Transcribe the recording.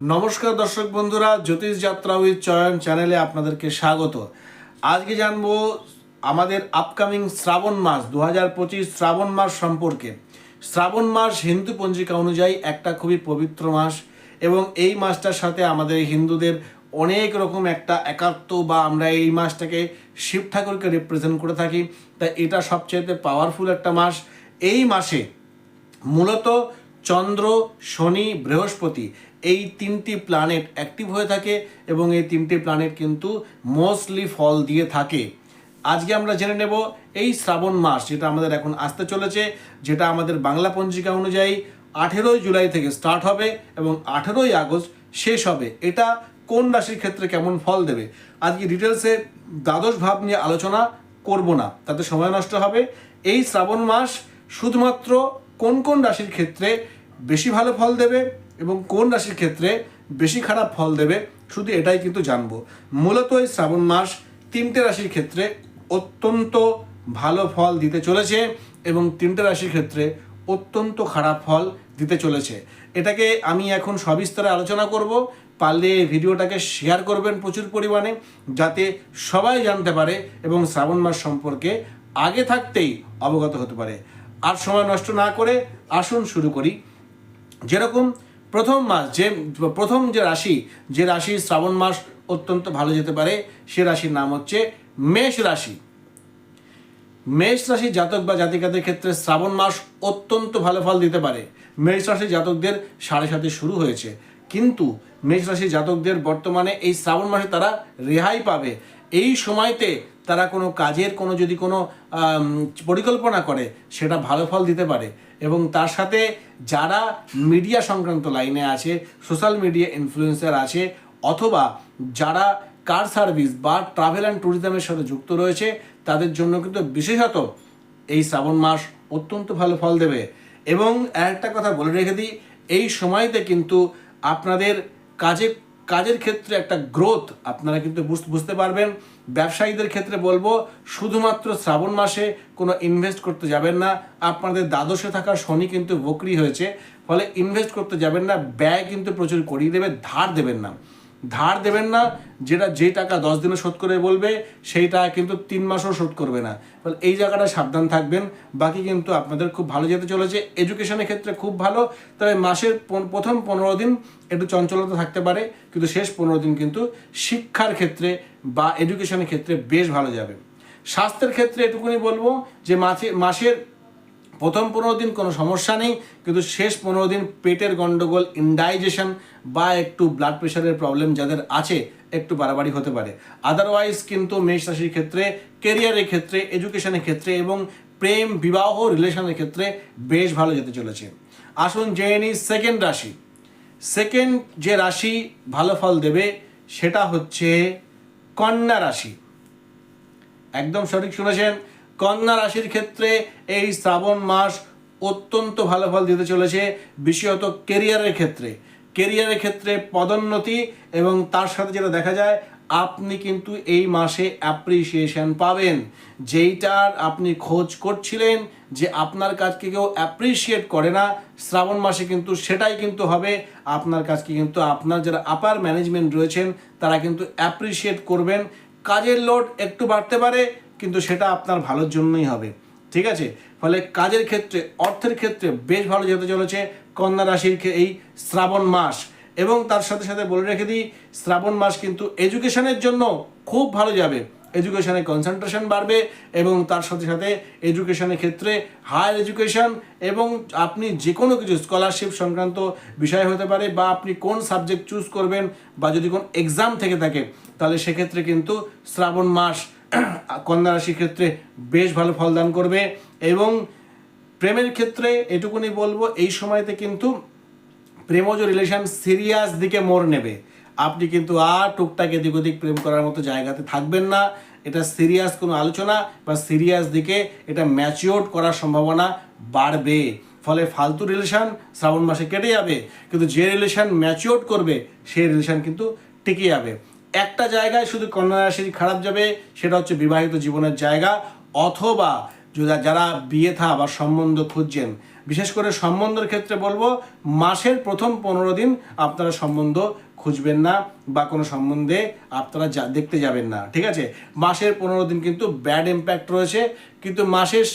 নমস্কার দর্শক বন্ধুরা, জ্যোতিষ যাত্রা উইথ চয়ন চ্যানেলে আপনাদেরকে স্বাগত। আজকে জানব আমাদের আপকামিং শ্রাবণ মাস দু পঁচিশ শ্রাবণ মাস সম্পর্কে। শ্রাবণ মাস হিন্দু পঞ্জিকা অনুযায়ী একটা খুবই পবিত্র মাস এবং এই মাসটার সাথে আমাদের হিন্দুদের অনেক রকম একটা একাত্ম বা আমরা এই মাসটাকে শিব ঠাকুরকে রিপ্রেজেন্ট করে থাকি। তাই এটা সবচেয়ে পাওয়ারফুল একটা মাস। এই মাসে মূলত চন্দ্র, শনি, বৃহস্পতি এই তিনটি প্ল্যানেট অ্যাক্টিভ হয়ে থাকে এবং এই তিনটি প্ল্যানেট কিন্তু মোস্টলি ফল দিয়ে থাকে। আজকে আমরা জেনে নেব এই শ্রাবণ মাস যেটা আমাদের এখন আসতে চলেছে, যেটা আমাদের বাংলা পঞ্জিকা অনুযায়ী আঠেরোই জুলাই থেকে স্টার্ট হবে এবং আঠেরোই আগস্ট শেষ হবে। এটা কোন রাশির ক্ষেত্রে কেমন ফল দেবে? আজকে ডিটেলসে দ্বাদশ ভাব নিয়ে আলোচনা করব না, তাতে সময় নষ্ট হবে। এই শ্রাবণ মাস শুধুমাত্র কোন কোন রাশির ক্ষেত্রে বেশি ভালো ফল দেবে এবং কোন রাশির ক্ষেত্রে বেশি খারাপ ফল দেবে, শুধু এটাই কিন্তু জানব। মূলত এই শ্রাবণ মাস তিনটে রাশির ক্ষেত্রে অত্যন্ত ভালো ফল দিতে চলেছে এবং তিনটে রাশির ক্ষেত্রে অত্যন্ত খারাপ ফল দিতে চলেছে। এটাকে আমি এখন সবিস্তারে আলোচনা করব। পারলে ভিডিওটাকে শেয়ার করবেন প্রচুর পরিমাণে, যাতে সবাই জানতে পারে এবং শ্রাবণ মাস সম্পর্কে আগে থাকতেই অবগত হতে পারে। আর সময় নষ্ট না করে আসুন শুরু করি। যেরকম প্রথম মাস যে, প্রথম যে রাশি যে রাশি শ্রাবণ মাস অত্যন্ত ভালো যেতে পারে, সে রাশির নাম হচ্ছে মেষ রাশি। মেষ রাশি জাতক বা জাতিকাদের ক্ষেত্রে শ্রাবণ মাস অত্যন্ত ভালো ফল দিতে পারে। মেষ রাশি জাতকদের সাড়ে সাথে শুরু হয়েছে। কিন্তু মেষ রাশি জাতকদের বর্তমানে এই শ্রাবণ মাসে তারা রেহাই পাবে। এই সময়তে তারা কোনো কাজের কোনো যদি কোনো পরিকল্পনা করে, সেটা ভালো ফল দিতে পারে। এবং তার সাথে যারা মিডিয়া সংক্রান্ত লাইনে আছে সোশ্যাল মিডিয়া ইনফ্লুয়েন্সার আছে, অথবা যারা কার সার্ভিস বা ট্রাভেল অ্যান্ড ট্যুরিজমের সাথে যুক্ত রয়েছে, তাদের জন্য কিন্তু বিশেষত এই শ্রাবণ মাস অত্যন্ত ভালো ফল দেবে। এবং একটা কথা বলে রেখে দিই, এই সময়তে কিন্তু আপনাদের কাজে কাজের ক্ষেত্রে একটা গ্রোথ আপনারা কিন্তু বুঝ- বুঝতে পারবেন। ব্যবসায়ীদের ক্ষেত্রে বলব, শুধুমাত্র শ্রাবণ মাসে কোনো ইনভেস্ট করতে যাবেন না। আপনাদের দ্বাদশে থাকা শনি কিন্তু বকরি হয়েছে, ফলে ইনভেস্ট করতে যাবেন না, ব্যয় কিন্তু প্রচুর করিয়ে দেবে, ধার দেবেন না। ধার দেবেন না, যেটা, যে টাকা দশ দিনে শোধ করে বলবে সেই টাকা কিন্তু তিন মাসও শোধ করবে না। ফলে এই জায়গাটা সাবধান থাকবেন। বাকি কিন্তু আপনাদের খুব ভালো যেতে চলেছে। এডুকেশনের ক্ষেত্রে খুব ভালো। তবে মাসের প্রথম পনেরো দিন একটু চঞ্চলতা থাকতে পারে। কিন্তু শেষ পনেরো দিন কিন্তু শিক্ষার ক্ষেত্রে বা এডুকেশনের ক্ষেত্রে বেশ ভালো যাবে। স্বাস্থ্যের ক্ষেত্রে এটুকুনি বলব যে মাসে মাসের প্রথম পনেরো দিন কোনো সমস্যা নেই, কিন্তু শেষ পনেরো দিন পেটের গন্ডগোল ইনডাইজেশন বা একটু ব্লাড প্রেশারের প্রবলেম যাদের আছে, একটু বাড়াবাড়ি হতে পারে। আদারওয়াইজ কিন্তু মেষ রাশির ক্ষেত্রে কেরিয়ারের ক্ষেত্রে এডুকেশনের ক্ষেত্রে এবং প্রেম, বিবাহ রিলেশনের ক্ষেত্রে বেশ ভালো যেতে চলেছে। আসুন জেনে নিই সেকেন্ড রাশি। সেকেন্ড যে রাশি ভালো ফল দেবে, সেটা হচ্ছে কন্যা রাশি। একদম সঠিক শুনেছেন কন্যা রাশির ক্ষেত্রে এই শ্রাবণ মাস অত্যন্ত ভালো ফল দিতে চলেছে, বিশেষত কেরিয়ারের ক্ষেত্রে। কেরিয়ারের ক্ষেত্রে পদোন্নতি এবং তার সাথে যেটা দেখা যায়, আপনি কিন্তু এই মাসে অ্যাপ্রিসিয়েশন পাবেন। যেইটার আপনি খোঁজ করছিলেন যে আপনার কাজকে কেউ অ্যাপ্রিসিয়েট করে না, শ্রাবণ মাসে কিন্তু সেটাই কিন্তু হবে। আপনার কাজকে কিন্তু আপনার যারা আপার ম্যানেজমেন্ট রয়েছেন, তারা কিন্তু অ্যাপ্রিসিয়েট করবেন। কাজের লোড একটু বাড়তে পারে কিন্তু সেটা আপনার ভালোর জন্যই হবে। ঠিক আছে? ফলে কাজের ক্ষেত্রে, অর্থের ক্ষেত্রে বেশ ভালো যেতে চলেছে কন্যা রাশির এই শ্রাবণ মাস। এবং তার সাথে সাথে বলে রেখে দিই, শ্রাবণ মাস কিন্তু এডুকেশনের জন্য খুব ভালো যাবে। এডুকেশনে কনসেন্ট্রেশন বাড়বে এবং তার সাথে সাথে এডুকেশনের ক্ষেত্রে হায়ার এডুকেশন এবং আপনি যে কোনো কিছু স্কলারশিপ সংক্রান্ত বিষয় হতে পারে বা আপনি কোন সাবজেক্ট চুজ করবেন বা যদি কোন এক্সাম থেকে থাকে, তাহলে সেক্ষেত্রে কিন্তু শ্রাবণ মাস কন্যা রাশির ক্ষেত্রে বেশ ভালো ফলদান করবে এবং প্রেমের ক্ষেত্রে এটুকুনি বলব, এই সময়তে কিন্তু প্রেমজ রিলেশন সিরিয়াস দিকে মোড় নেবে। আপনি কিন্তু আর টুকটাক এদিক ওদিক প্রেম করার মতো জায়গাতে থাকবেন না। এটা সিরিয়াস কোনো আলোচনা বা সিরিয়াস দিকে এটা ম্যাচিওর করার সম্ভাবনা বাড়বে। ফলে ফালতু রিলেশন শ্রাবণ মাসে কেটে যাবে, কিন্তু যে রিলেশন ম্যাচিওর করবে, সেই রিলেশন কিন্তু টিকে যাবে। একটা জায়গায় শুধু কন্যা রাশির খারাপ যাবে, সেটা হচ্ছে বিবাহিত জীবনের জায়গা, অথবা যারা বিয়ে থা বা সম্বন্ধ খুঁজছেন, বিশেষ করে সম্বন্ধের ক্ষেত্রে বলব, মাসের প্রথম পনেরো দিন আপনারা সম্বন্ধ খুঁজবেন না, বা কোনো সম্বন্ধে আপনারা যা, দেখতে যাবেন না, ঠিক আছে? মাসের পনেরো দিন কিন্তু ব্যাড ইম্প্যাক্ট রয়েছে, কিন্তু মাসের